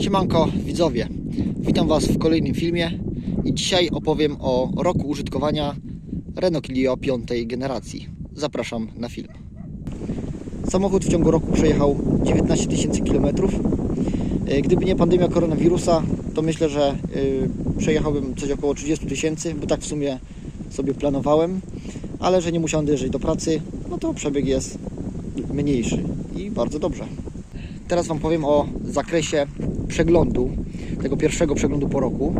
Siemanko widzowie, witam Was w kolejnym filmie i dzisiaj opowiem o roku użytkowania Renault Clio piątej generacji. Zapraszam na film. Samochód w ciągu roku przejechał 19 tysięcy kilometrów. E, Gdyby nie pandemia koronawirusa, to myślę, że y, przejechałbym coś około 30 tysięcy, bo tak w sumie sobie planowałem, ale że nie musiałem dojeżdżać do pracy, no to przebieg jest mniejszy i bardzo dobrze. Teraz Wam powiem o zakresie przeglądu, tego pierwszego przeglądu po roku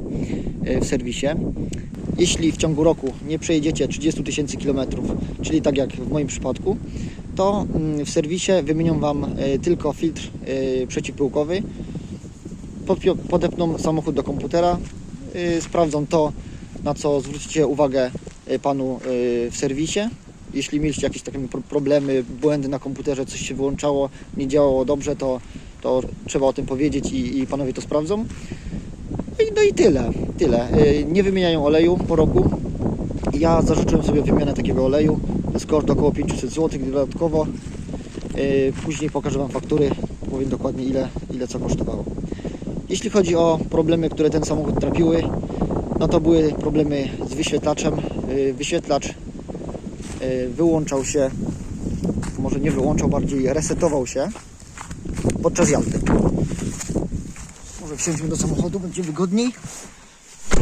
e, w serwisie. Jeśli w ciągu roku nie przejedziecie 30 tysięcy kilometrów, czyli tak jak w moim przypadku, to mm, w serwisie wymienią Wam e, tylko filtr e, przeciwpyłkowy, podepną samochód do komputera, sprawdzą to, na co zwrócicie uwagę Panu w serwisie. Jeśli mieliście jakieś takie pro- problemy, błędy na komputerze, coś się wyłączało, nie działało dobrze, to, to trzeba o tym powiedzieć i, i Panowie to sprawdzą. No i, no i tyle, tyle. E, Nie wymieniają oleju po roku. Ja zażyczyłem sobie wymianę takiego oleju. Koszt około 500 zł dodatkowo. E, Później pokażę Wam faktury, powiem dokładnie ile, ile co kosztowało. Jeśli chodzi o problemy, które ten samochód trapiły, no to były problemy z wyświetlaczem. E, Wyświetlacz wyłączał się, może nie wyłączał, bardziej resetował się podczas jazdy. Może wsiądźmy do samochodu, będzie wygodniej.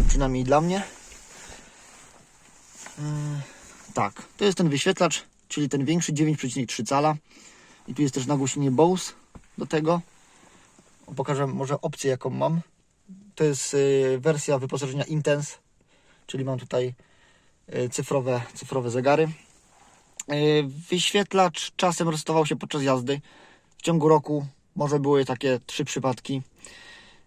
Przynajmniej dla mnie. Yy, Tak, to jest ten wyświetlacz, czyli ten większy 9,3 cala. I tu jest też nagłośnienie Bose do tego. Pokażę może opcję jaką mam. To jest yy, wersja wyposażenia Intense, czyli mam tutaj cyfrowe, cyfrowe zegary. Yy, Wyświetlacz czasem resetował się podczas jazdy. W ciągu roku może były takie trzy przypadki.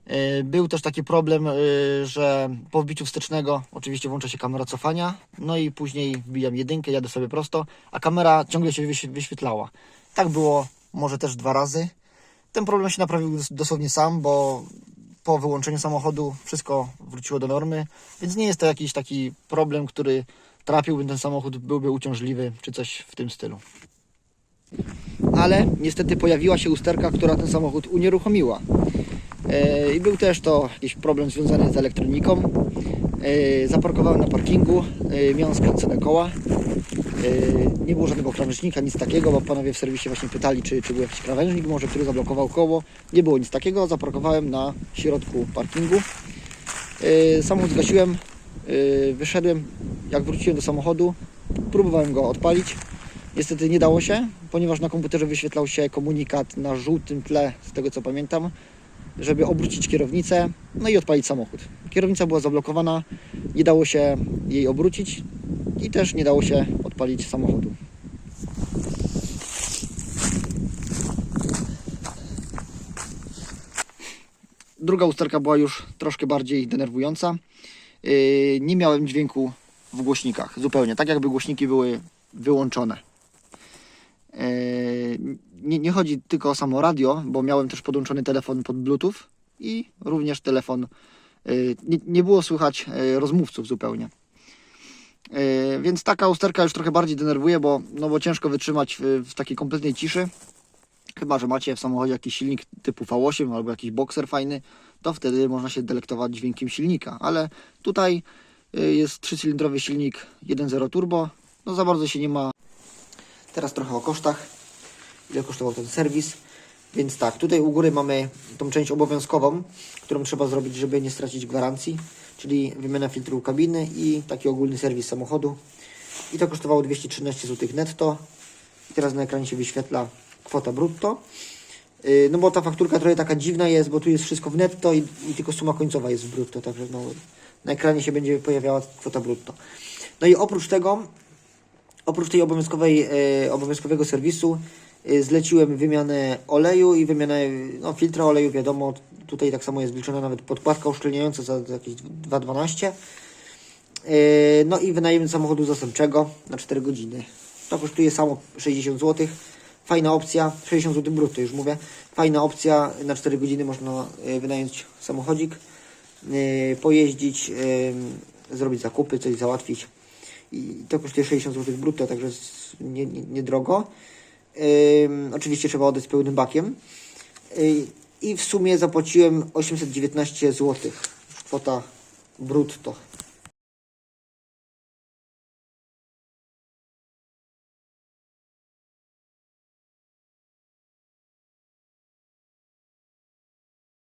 Yy, Był też taki problem, yy, że po wbiciu wstecznego oczywiście włącza się kamera cofania, no i później wbijam jedynkę, jadę sobie prosto, a kamera ciągle się wyświe- wyświetlała. Tak było może też dwa razy. Ten problem się naprawił dos- dosłownie sam, bo po wyłączeniu samochodu wszystko wróciło do normy, więc nie jest to jakiś taki problem, który trapiłby ten samochód, byłby uciążliwy czy coś w tym stylu. Ale niestety pojawiła się usterka, która ten samochód unieruchomiła. E, I był też to jakiś problem związany z elektroniką. E, Zaparkowałem na parkingu, e, miałem skręcone koła. Nie było żadnego krawężnika, nic takiego, bo panowie w serwisie właśnie pytali, czy, czy był jakiś krawężnik, może który zablokował koło. Nie było nic takiego, zaparkowałem na środku parkingu. Samochód zgasiłem, wyszedłem, jak wróciłem do samochodu, próbowałem go odpalić. Niestety nie dało się, ponieważ na komputerze wyświetlał się komunikat na żółtym tle, z tego co pamiętam, żeby obrócić kierownicę, no i odpalić samochód. Kierownica była zablokowana, nie dało się jej obrócić i też nie dało się odpalić samochodu. Druga usterka była już troszkę bardziej denerwująca. Yy, Nie miałem dźwięku w głośnikach zupełnie, tak jakby głośniki były wyłączone. Yy, Nie, nie chodzi tylko o samo radio, bo miałem też podłączony telefon pod Bluetooth i również telefon. yy, Nie, nie było słychać yy, rozmówców zupełnie. Więc taka usterka już trochę bardziej denerwuje, bo, no bo ciężko wytrzymać w, takiej kompletnej ciszy. Chyba, że macie w samochodzie jakiś silnik typu V8 albo jakiś boxer fajny, to wtedy można się delektować dźwiękiem silnika. Ale tutaj jest trzycylindrowy silnik 1.0 turbo. No za bardzo się nie ma. Teraz trochę o kosztach. Ile kosztował ten serwis? Więc tak, tutaj u góry mamy tą część obowiązkową, którą trzeba zrobić, żeby nie stracić gwarancji, czyli wymiana filtru kabiny i taki ogólny serwis samochodu. I to kosztowało 213 zł netto. I teraz na ekranie się wyświetla kwota brutto. Yy, No bo ta fakturka trochę taka dziwna jest, bo tu jest wszystko w netto i, i tylko suma końcowa jest w brutto, także no, na ekranie się będzie pojawiała kwota brutto. No i oprócz tego, oprócz tej obowiązkowej, e, obowiązkowego serwisu e, zleciłem wymianę oleju i wymianę no, filtra oleju, wiadomo, tutaj tak samo jest wliczona nawet podkładka uszczelniająca za, jakieś 2,12 e, no i wynajem samochodu zastępczego na 4 godziny. To kosztuje samo 60 zł. Fajna opcja, 60 zł brutto już mówię. Fajna opcja, na 4 godziny można e, wynająć samochodzik, pojeździć, e, zrobić zakupy, coś załatwić. I to kosztuje 60 zł brutto, także jest nie- nie- niedrogo. Oczywiście trzeba oddać z pełnym bakiem. Yy, I w sumie zapłaciłem 819 zł. Kwota brutto.